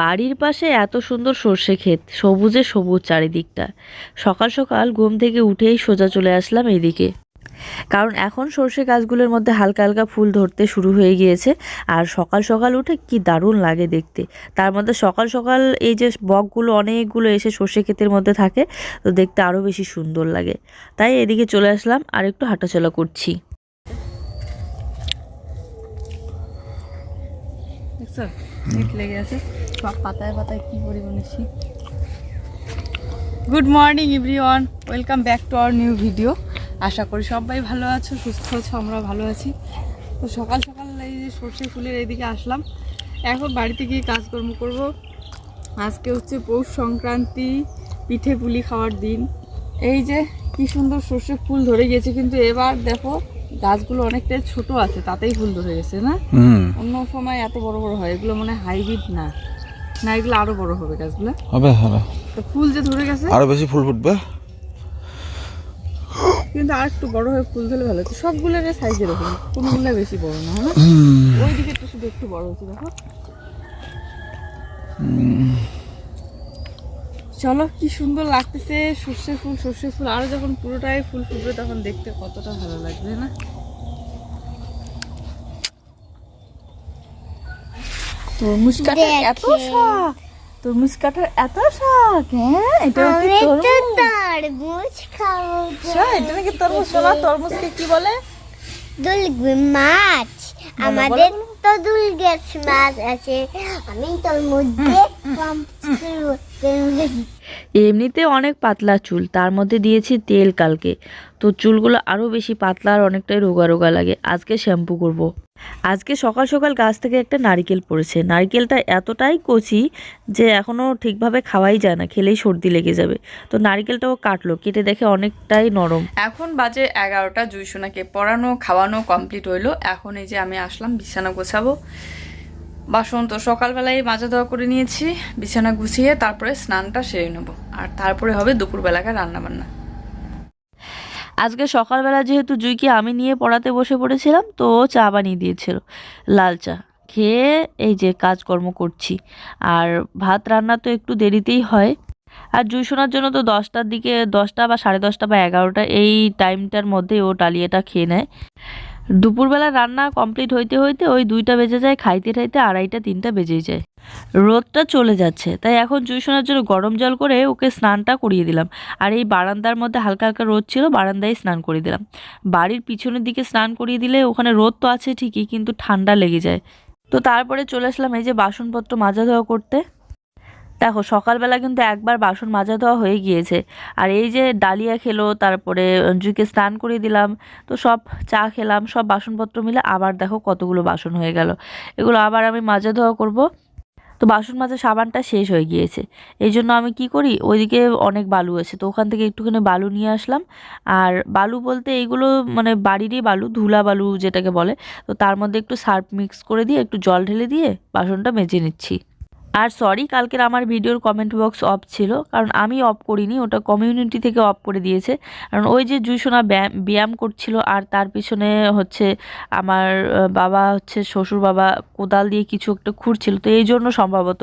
বাড়ির পাশে এত সুন্দর সর্ষে ক্ষেত, সবুজে সবুজ চারিদিকটা। সকাল সকাল ঘুম থেকে উঠেই সোজা চলে আসলাম এইদিকে কারণ এখন সর্ষে গাছগুলোর মধ্যে হালকা হালকা ফুল ধরতে শুরু হয়ে গিয়েছে, আর সকাল সকাল উঠে কি দারুণ লাগে দেখতে। তার মধ্যে সকাল সকাল এই যে বকগুলো, অনেকগুলো এসে সর্ষে ক্ষেতের মধ্যে থাকে, তো দেখতে আরও বেশি সুন্দর লাগে। তাই এদিকে চলে আসলাম আর একটু হাঁটাচলা করছি। লেগে আছে। পাতায় পাতায় কি good morning everyone welcome back to our new video আশা করি সবাই ভালো আছো, সুস্থ আছো আমরা ভালো আছি। তো সকাল সকাল এই যে সর্ষে ফুলের এইদিকে আসলাম। এখন বাড়িতে গিয়ে কাজকর্ম করব। আজকে হচ্ছে পৌষ সংক্রান্তি, পিঠে পুলি খাওয়ার দিন। এই যে কি সুন্দর সর্ষে ফুল ধরে গেছে কিন্তু এবার দেখো গাছগুলো অনেকটাই ছোট আছে তাতেই ফুল ধরে গেছে না? অন্য সময় এত বড় বড় হয় এগুলো মানে হাইব্রিড না। না এগুলো আরও বড় হবে গাছগুলো। হবে হবে। তো ফুল যে ধরে গেছে? আরও বেশি ফুল ফুটবে? কিন্তু আর একটু বড় হয়ে ফুল ধরলে ভালো হতো। সবগুলোর সাইজ এরকম কোনগুলো বেশি বড় না হ্যাঁ ওই দিকে তো শুধু একটু বড় হচ্ছে দেখো। চলো কি সুন্দর লাগতেছে সর্ষে ফুল সর্ষে ফুল। আরও যখন পুরোটাই ফুল ফুটবে তখন দেখতে কতটা ভালো লাগবে না? তরমুজ কাটার এত শখ। তরমুজ কাটার এত শখ হ্যাঁ? এটা কি তরমুজ। তরমুজ খাব এটা নাকি তরমুজ শোনা তরমুজকে কি বলে? মাছ। আমাদের তো দুলগেছ মাছ আছে। আমি তরমুজ দিয়ে এমনিতে অনেক পাতলা চুল, তার মধ্যে দিয়েছি তেল কালকে। তো চুলগুলো আরও বেশি পাতলা আর অনেকটাই রোগা রোগা লাগে, আজকে শ্যাম্পু করব। আজকে সকাল সকাল গাছ থেকে একটা নারকেল পড়েছে। নারকেলটা এতটাই কচি যে এখনও ঠিকভাবে খাওয়াই যায় না, খেলেই সর্দি লেগে যাবে। তো নারকেলটাও কাটলো, কেটে দেখে অনেকটাই নরম। এখন বাজে এগারোটা জুইসোনাকে পড়ানো, খাওয়ানো কমপ্লিট হইল। এখন এই যে আমি আসলাম, বিছানা গোছাবো। বাসন তো, সকালবেলায় মাজা দেওয়া করে নিয়েছি, বিছানা গুছিয়ে তারপরে স্নানটা সেরে নেব। আর তারপরে হবে দুপুরবেলাকার রান্না বান্না আজকে সকালবেলা যেহেতু জুইকে আমি নিয়ে পড়াতে বসে পড়েছিলাম, তো চা বানিয়ে দিয়েছিল, লাল চা। খেয়ে এই যে কাজকর্ম করছি। আর ভাত রান্না তো একটু দেরিতেই হয়। আর জুই শোনার জন্য তো দশটার দিকে দশটা বা সাড়ে দশটা বা এগারোটা, এই টাইমটার মধ্যে ও ডালিয়াটা খেয়ে নেয়। দুপুরবেলা রান্না কমপ্লিট হইতে হইতে ওই দুইটা বেজে যায়, খাইতে খাইতে আড়াইটা, তিনটা বেজেই যায়। রোদটা চলে যাচ্ছে, তাই এখন জুই শোনার জন্য গরম জল করে ওকে স্নানটা করিয়ে দিলাম। আর এই বারান্দার মধ্যে হালকা হালকা রোদ ছিল, বারান্দায় স্নান করিয়ে দিলাম। বাড়ির পিছনের দিকে স্নান করিয়ে দিলে ওখানে রোদ তো আছে ঠিকই, কিন্তু ঠান্ডা লেগে যায়। তো তারপরে চলে আসলাম এই যে বাসনপত্র মাজা ধোয়া করতে। দেখো, সকালবেলা কিন্তু একবার বাসন মাজা ধোয়া হয়ে গিয়েছে। আর এই যে ডালিয়া খেলো, তারপরে অঞ্জুকে স্নান করিয়ে দিলাম, তো সব চা খেলাম, সব বাসনপত্র মিলে আবার দেখো কতগুলো বাসন হয়ে গেল। এগুলো আবার আমি মাজা ধোয়া করব। তো বাসন মাজা সাবানটা শেষ হয়ে গিয়েছে। এই জন্য আমি কি করি, ওইদিকে অনেক বালু আছে, তো ওখান থেকে একটুখানি বালু নিয়ে আসলাম। আর বালু বলতে এইগুলো মানে বাড়িরই বালু, ধুলা বালু যেটাকে বলে, তো তার মধ্যে একটু সার্ফ মিক্স করে দিয়ে, একটু জল ঢেলে দিয়ে বাসনটা মেজে নিচ্ছি। আর সরি কালকের আমার ভিডিওর কমেন্ট বক্স অফ ছিল, কারণ আমি অফ করিনি, ওটা কমিউনিটি থেকে অফ করে দিয়েছে। কারণ ওই যে জুইসোনা ব্যায়াম ব্যায়াম করছিল, আর তার পিছনে হচ্ছে আমার বাবা হচ্ছে শ্বশুর বাবা কোদাল দিয়ে কিছু একটা খুঁড়ছিল, তো এই জন্য সম্ভবত।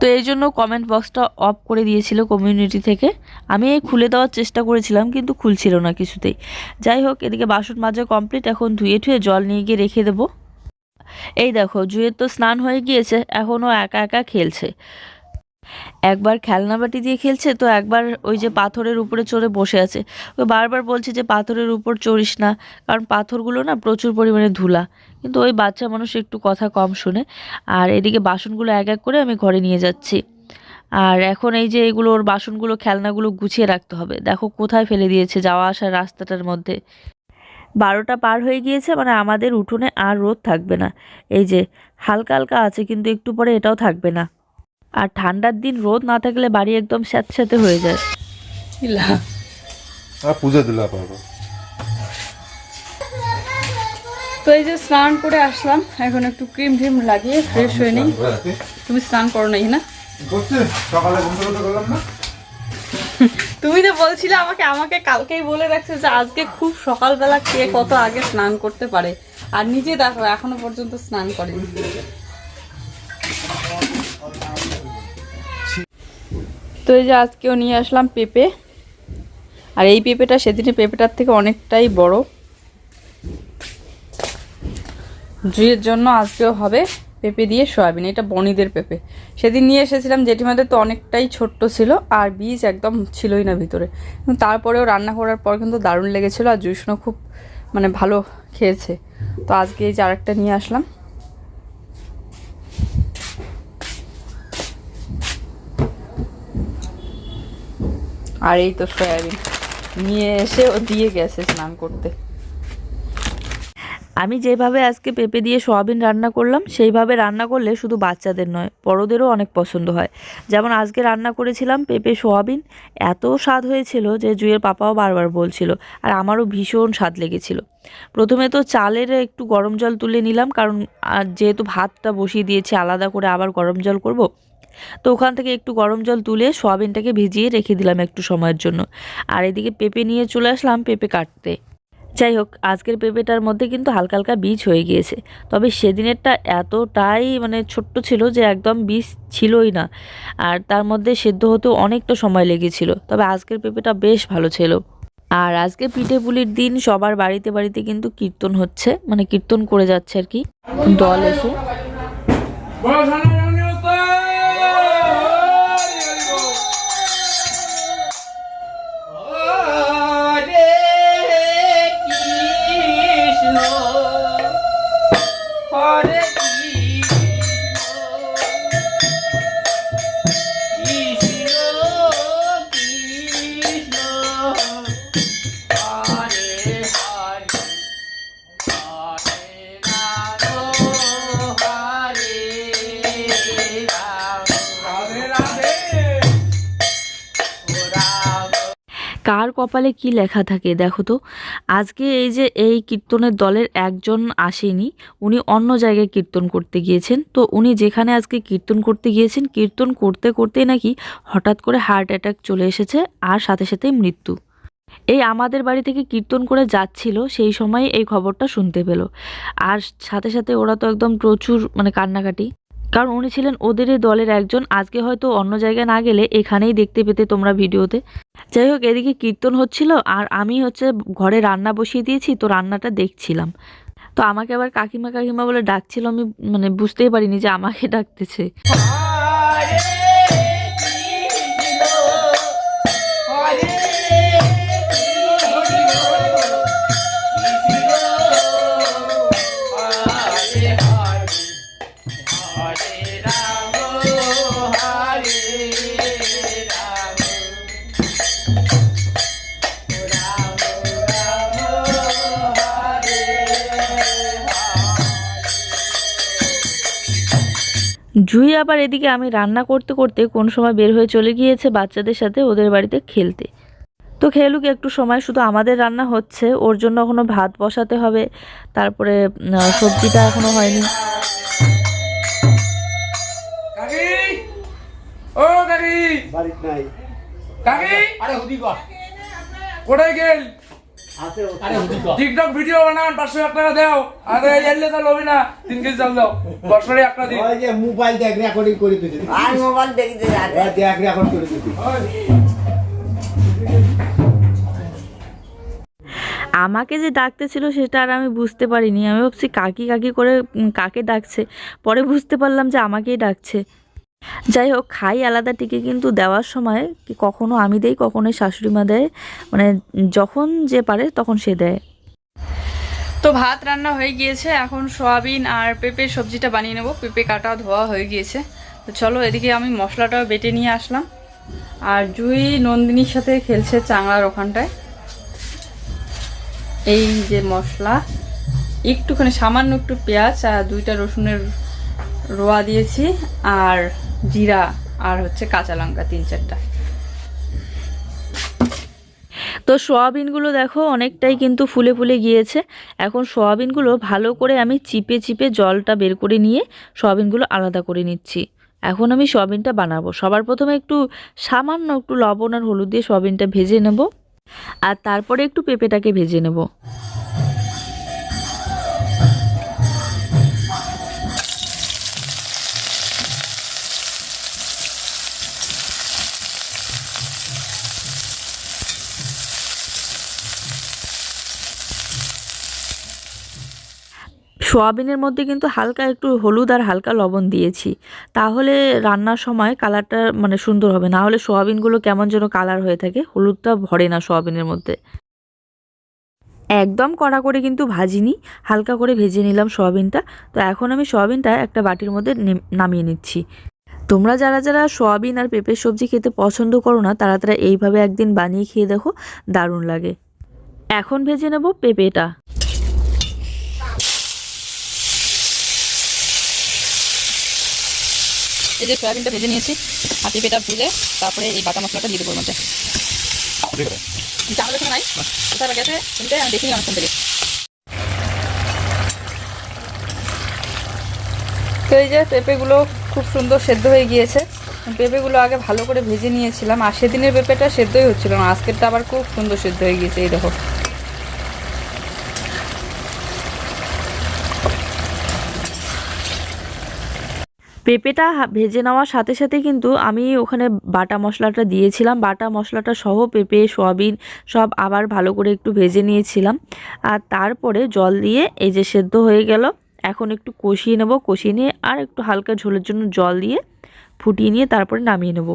তো এই জন্য কমেন্ট বক্সটা অফ করে দিয়েছিল কমিউনিটি থেকে। আমি এই খুলে দেওয়ার চেষ্টা করেছিলাম, কিন্তু খুলছিল না কিছুতেই। যাই হোক, এদিকে বাসন মাজা কমপ্লিট এখন ধুয়ে ধুয়ে জল নিয়ে গিয়ে রেখে দেবো। এই দেখো, জুয়ের তো স্নান হয়ে গিয়েছে, এখনও একা একা খেলছে। একবার খেলনা বাটি দিয়ে খেলছে, তো একবার ওই যে পাথরের উপরে চড়ে বসে আছে। ও বারবার বলছে যে, পাথরের উপর চড়িস না, কারণ পাথরগুলো না প্রচুর পরিমাণে ধুলা। কিন্তু ওই বাচ্চা মানুষ একটু কথা কম শুনে, আর এদিকে বাসনগুলো এক এক করে আমি ঘরে নিয়ে যাচ্ছি। আর এখন এই যে এগুলো, ওর বাসনগুলো, খেলনাগুলো গুছিয়ে রাখতে হবে। দেখো, কোথায় ফেলে দিয়েছে যাওয়া আসার রাস্তাটার মধ্যে। বারোটা পার হয়ে গিয়েছে মানে আমাদের উঠোনে আর রোদ থাকবে না। এই যে হালকা হালকা আছে কিন্তু একটু পরে এটাও থাকবে না। আর ঠান্ডার দিন রোদ না থাকলে বাড়ি একদম স্যাঁতস্যাঁতে হয়ে যায়। ইলা। পুজো দিলা তো এই যে স্নান করে আসলাম এখন একটু ক্রিম ট্রিম লাগিয়ে ফ্রেশ হয়ে নেই। তুমি স্নান করো নাই না? সকালে বন্ধু করতে করলাম না। তুমি তো বলছিলে আমাকে আমাকে কালকেই বলে রাখছে যে আজকে খুব সকালবেলা কে কত আগে স্নান করতে পারে। আর নিজে দেখো, এখনও পর্যন্ত স্নান করেনি। এই যে আজকেও নিয়ে আসলাম পেঁপে। আর এই পেঁপেটা সেদিনে পেঁপেটার থেকে অনেকটাই বড়। জুইয়ের জন্য আজকেও হবে। পেঁপে দিয়ে সয়াবিন, এটা বনিদের পেঁপে। সেদিন নিয়ে এসেছিলাম, জেঠিমাদের তো অনেকটাই ছোট্ট ছিল, আর বীজ একদম ছিলই না ভিতরে। তারপরেও রান্না করার পর কিন্তু দারুণ লেগেছিলো, আর জুইশনও খুব মানে ভালো খেয়েছে। তো আজকে এই যে আরেকটা নিয়ে আসলাম। আর এই তো সয়াবিন। নিয়ে এসে ও দিয়ে গেছে স্নান করতে। আমি যেভাবে আজকে পেঁপে দিয়ে সোয়াবিন রান্না করলাম, সেইভাবে রান্না করলে শুধু বাচ্চাদের নয়, বড়োদেরও অনেক পছন্দ হয়। যেমন আজকে রান্না করেছিলাম পেঁপে সোয়াবিন, এত স্বাদ হয়েছিল যে জুয়ের পাপাও বারবার বলছিল, আর আমারও ভীষণ স্বাদ লেগেছিল। প্রথমে তো চালের একটু গরম জল তুলে নিলাম, কারণ যেহেতু ভাতটা বসিয়ে দিয়েছি, আলাদা করে আবার গরম জল করব। তো ওখান থেকে একটু গরম জল তুলে সোয়াবিনটাকে ভিজিয়ে রেখে দিলাম একটু সময়ের জন্য। আর এদিকে পেঁপে নিয়ে চলে আসলাম পেঁপে কাটতে। যাই হোক, আজকের পেঁপেটার মধ্যে কিন্তু হালকা হালকা বীজ হয়ে গিয়েছে। তবে সেদিনেরটা এতটাই মানে ছোট্ট ছিল যে একদম বীজ ছিলই না। আর তার মধ্যে সেদ্ধ হতেও অনেকটা সময় লেগেছিল। তবে আজকের পেঁপেটা বেশ ভালো ছিল। আর আজকে পিঠে পুলির দিন সবার বাড়িতে বাড়িতে কিন্তু কীর্তন হচ্ছে। মানে কীর্তন করে যাচ্ছে আর কি। দল এসে। কার কপালে কি লেখা থাকে দেখো তো। আজকে এই যে এই কীর্তনের দলের একজন আসেনি, উনি অন্য জায়গায় কীর্তন করতে গিয়েছেন। তো উনি যেখানে আজকে কীর্তন করতে গিয়েছেন, কীর্তন করতে করতেই নাকি হঠাৎ করে হার্ট অ্যাটাক চলে এসেছে আর সাথে সাথে মৃত্যু। এই আমাদের বাড়ি থেকে কীর্তন করে যাচ্ছিল, সেই সময় এই খবরটা শুনতে পেল। আর সাথে সাথে ওরা তো একদম প্রচুর মানে কান্নাকাটি। কারণ উনি ছিলেন ওদের দলের একজন। আজকে হয়তো অন্য জায়গায় না গেলে এখানেই দেখতে পেতে তোমরা ভিডিওতে। যাই হোক, এদিকে কীর্তন হচ্ছিল আর আমি হচ্ছে ঘরে রান্না বসিয়ে দিয়েছি, তো রান্নাটা দেখছিলাম। তো আমাকে আবার কাকিমা কাকিমা বলে ডাকছিল, আমি মানে বুঝতেই পারিনি যে আমাকে ডাকতেছে। জুই আবার এদিকে আমি রান্না করতে করতে কোন সময় বের হয়ে চলে গিয়েছে বাচ্চাদের সাথে ওদের বাড়িতে খেলতে। তো খেলুক একটু সময় শুধু আমাদের রান্না হচ্ছে ওর জন্য এখনও ভাত বসাতে হবে তারপরে সবজিটা এখনও হয়নি। ও নাই। আরে কোথায় গেল? টিকটক ভিডিও বানান পাঁচশো এক টাকা দাও। আরে এলে তো লবি না তিন কেজি চাল দাও। বছরে একটা দিন। ওই যে মোবাইল দেখ রেকর্ডিং করে দিতে আর মোবাইল দেখতে দেখ রেকর্ড করে দিতে আমাকে যে ডাকতেছিল সেটা আর আমি বুঝতে পারিনি। আমি ভাবছি কাকি কাকি করে কাকে ডাকছে? পরে বুঝতে পারলাম যে আমাকেই ডাকছে। যাই হোক, খাই আলাদা টিকে কিন্তু দেওয়ার সময় কি কখনো আমি দেই, কখনো শাশুড়ি মা দেয়। মানে যখন যে পারে তখন সে দেয়। তো ভাত রান্না হয়ে গিয়েছে, এখন সয়াবিন আর পেঁপের সবজিটা বানিয়ে নেব। পেঁপে কাটা ধোয়া হয়ে গিয়েছে। তো চলো এদিকে আমি মশলাটাও বেটে নিয়ে আসলাম। আর জুই নন্দিনীর সাথে খেলছে চাংলার ওখানটায়। এই যে মশলা, একটুখানি সামান্য একটু পেঁয়াজ আর দুইটা রসুনের রোয়া দিয়েছি। আর জিরা আর হচ্ছে কাঁচা লঙ্কা, তিন চারটা। তো সোয়াবিনগুলো দেখো অনেকটাই কিন্তু ফুলে ফুলে গিয়েছে। এখন সোয়াবিনগুলো ভালো করে আমি চিপে চিপে জলটা বের করে নিয়ে সোয়াবিনগুলো আলাদা করে নিচ্ছি। এখন আমি সোয়াবিনটা বানাবো। সবার প্রথমে একটু সামান্য একটু লবণ আর হলুদ দিয়ে সোয়াবিনটা ভেজে নেব। আর তারপরে একটু পেঁপেটাকে ভেজে নেব। সোয়াবিনের মধ্যে কিন্তু হালকা একটু হলুদ আর হালকা লবণ দিয়েছি। তাহলে রান্নার সময় কালারটা মানে সুন্দর হবে। না হলে সোয়াবিনগুলো কেমন যেন কালার হয়ে থাকে। হলুদটা ভরে না সোয়াবিনের মধ্যে। একদম কড়া করে কিন্তু ভাজিনি। হালকা করে ভেজে নিলাম সোয়াবিনটা। তো এখন আমি সোয়াবিনটা একটা বাটির মধ্যে নামিয়ে নিচ্ছি। তোমরা যারা যারা সোয়াবিন আর পেঁপের সবজি খেতে পছন্দ করো না, তারা তারা এইভাবে একদিন বানিয়ে খেয়ে দেখো। দারুণ লাগে। এখন ভেজে নেব পেঁপেটা। এই যে সয়াবিনটা ভেজে নিয়েছি আর পেঁপেটা ভেজে তারপরে এই বাটা মশলাটা দিয়ে দেবো মধ্যে। চামড়া সময় নাই কোথায় গেছে শুনতে আমি দেখিনি অনেকক্ষণ থেকে। তো এই যে পেঁপেগুলো খুব সুন্দর সেদ্ধ হয়ে গিয়েছে। পেঁপেগুলো আগে ভালো করে ভেজে নিয়েছিলাম আর সেদিনের পেঁপেটা সেদ্ধই হচ্ছিল না আজকেরটা আবার খুব সুন্দর সেদ্ধ হয়ে গিয়েছে এই দেখো। পেঁপেটা ভেজে নেওয়ার সাথে সাথে কিন্তু আমি ওখানে বাটা মশলাটা দিয়েছিলাম। বাটা মশলাটা সহ পেঁপে, সয়াবিন সব আবার ভালো করে একটু ভেজে নিয়েছিলাম। আর তারপরে জল দিয়ে এই যে সেদ্ধ হয়ে গেল, এখন একটু কষিয়ে নেব। কষিয়ে নিয়ে আর একটু হালকা ঝোলের জন্য জল দিয়ে ফুটিয়ে নিয়ে তারপরে নামিয়ে নেব।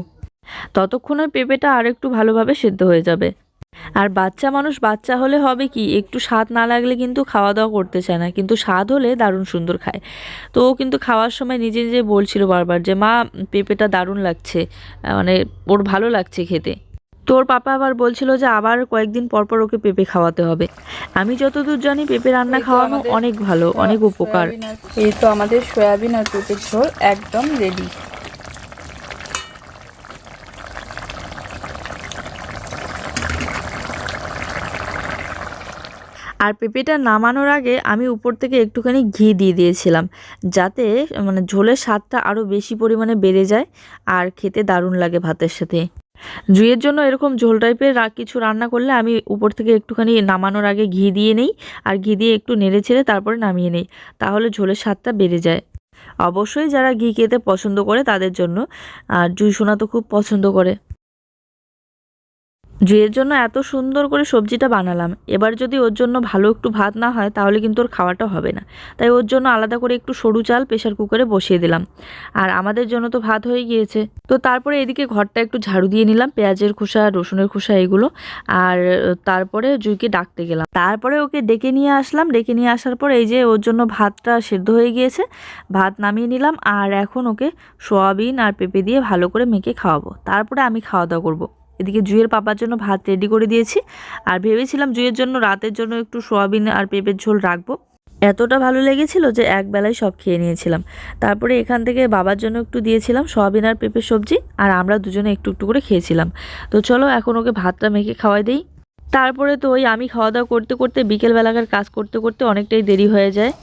ততক্ষণে পেঁপেটা আর একটু ভালোভাবে সেদ্ধ হয়ে যাবে। আর বাচ্চা মানুষ বাচ্চা হলে হবে কি? একটু স্বাদ না লাগলে কিন্তু খাওয়া দাওয়া করতে চায় না কিন্তু স্বাদ হলে দারুণ সুন্দর খায়। তো ও কিন্তু খাওয়ার সময় নিজে নিজে বলছিল বারবার যে মা পেঁপেটা দারুণ লাগছে মানে ওর ভালো লাগছে খেতে। তোর পাপা আবার বলছিল যে আবার কয়েকদিন পর পর ওকে পেঁপে খাওয়াতে হবে। আমি যতদূর জানি পেঁপে রান্না খাওয়ানো অনেক ভালো অনেক উপকার। এই তো আমাদের সয়াবিন আর পেঁপের ঝোল একদম রেডি আর পেঁপেটা নামানোর আগে আমি উপর থেকে একটুখানি ঘি দিয়ে দিয়েছিলাম, যাতে মানে ঝোলের স্বাদটা আরও বেশি পরিমাণে বেড়ে যায় আর খেতে দারুণ লাগে ভাতের সাথে। জুইয়ের জন্য এরকম ঝোল টাইপের কিছু রান্না করলে আমি উপর থেকে একটুখানি নামানোর আগে ঘি দিয়ে নেই আর ঘি দিয়ে একটু নেড়ে ছেড়ে তারপরে নামিয়ে নেই, তাহলে ঝোলের স্বাদটা বেড়ে যায়। অবশ্যই যারা ঘি খেতে পছন্দ করে তাদের জন্য, আর জুই সোনা তো খুব পছন্দ করে। জুইয়ের জন্য এত সুন্দর করে সবজিটা বানালাম। এবার যদি ওর জন্য ভালো একটু ভাত না হয়, তাহলে কিন্তু ওর খাওয়াটা হবে না। তাই ওর জন্য আলাদা করে একটু সরু চাল প্রেশার কুকারে বসিয়ে দিলাম। আর আমাদের জন্য তো ভাত হয়ে গিয়েছে। তো তারপরে এদিকে ঘরটা একটু ঝাড়ু দিয়ে নিলাম, পেঁয়াজের খোসা, রসুনের খোসা, এগুলো। আর তারপরে জুইকে ডাকতে গেলাম। তারপরে ওকে ডেকে নিয়ে আসলাম। ডেকে নিয়ে আসার পর এই যে ওর জন্য ভাতটা সেদ্ধ হয়ে গিয়েছে, ভাত নামিয়ে নিলাম। আর এখন ওকে সোয়াবিন আর পেঁপে দিয়ে ভালো করে মেখে খাওয়াবো। তারপরে আমি খাওয়া দাওয়া করব। এদিকে জুয়ের পাপার জন্য ভাত রেডি করে দিয়েছি। আর ভেবেছিলাম জুয়ের জন্য, রাতের জন্য একটু সোয়াবিন আর পেঁপের ঝোল রাখব। এতটা ভালো লেগেছিল যে একবেলায় সব খেয়ে নিয়েছিলাম। তারপরে এখান থেকে বাবার জন্য একটু দিয়েছিলাম সোয়াবিন আর পেঁপের সবজি, আর আমরা দুজনে একটু একটু করে খেয়েছিলাম। তো চলো, এখন ওকে ভাতটা মেখে খাওয়াই দেই। তারপরে তো ওই আমি খাওয়া দাওয়া করতে করতে, বিকেলবেলাকার কাজ করতে করতে অনেকটাই দেরি হয়ে যায়।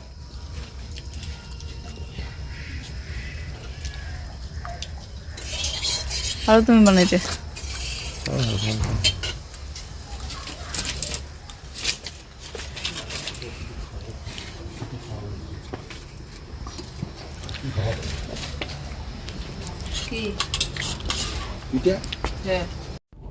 আরও তুমি বানাইতে।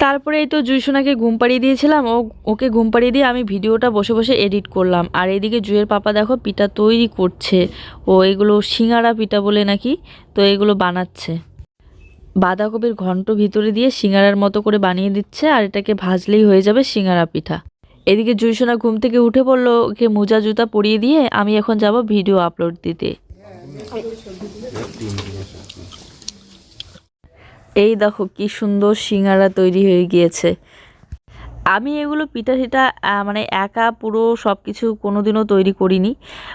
তারপরে এই তো জুইসোনাকে ঘুম পাড়িয়ে দিয়েছিলাম ও ওকে ঘুম পাড়িয়ে দিয়ে আমি ভিডিওটা বসে বসে এডিট করলাম। আর এদিকে জুয়ের পাপা দেখো পিঠা তৈরি করছে ও এগুলো সিঙ্গারা পিঠা বলে নাকি তো এগুলো বানাচ্ছে। বাঁধাকপির ঘন্ট ভিতরে দিয়ে সিঙ্গারার মতো করে বানিয়ে দিচ্ছে আর এটাকে ভাজলেই হয়ে যাবে সিঙ্গারা পিঠা। এদিকে জুইসোনা ঘুম থেকে উঠে পড়ল ওকে মোজা জুতা পরিয়ে দিয়ে আমি এখন যাব ভিডিও আপলোড দিতে। এই দেখো কি সুন্দর সিঙ্গারা তৈরি হয়ে গিয়েছে। আমি এগুলো পিঠা টিঠা মানে একা পুরো সব কিছু কোনোদিনও তৈরি করিনি।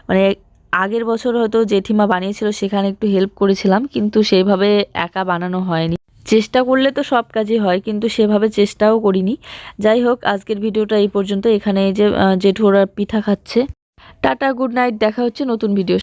মানে আগের বছর হয়তো জেঠিমা বানিয়েছিল, সেখানে একটু হেল্প করেছিলাম, কিন্তু সেভাবে একা বানানো হয়নি। চেষ্টা করলে তো সব কাজই হয়, কিন্তু সেভাবে চেষ্টাও করিনি। যাই হোক, আজকের ভিডিওটা এই পর্যন্ত। এখানে যে জেঠুরা পিঠা খাচ্ছে। টাটা গুড নাইট দেখা হচ্ছে নতুন ভিডিও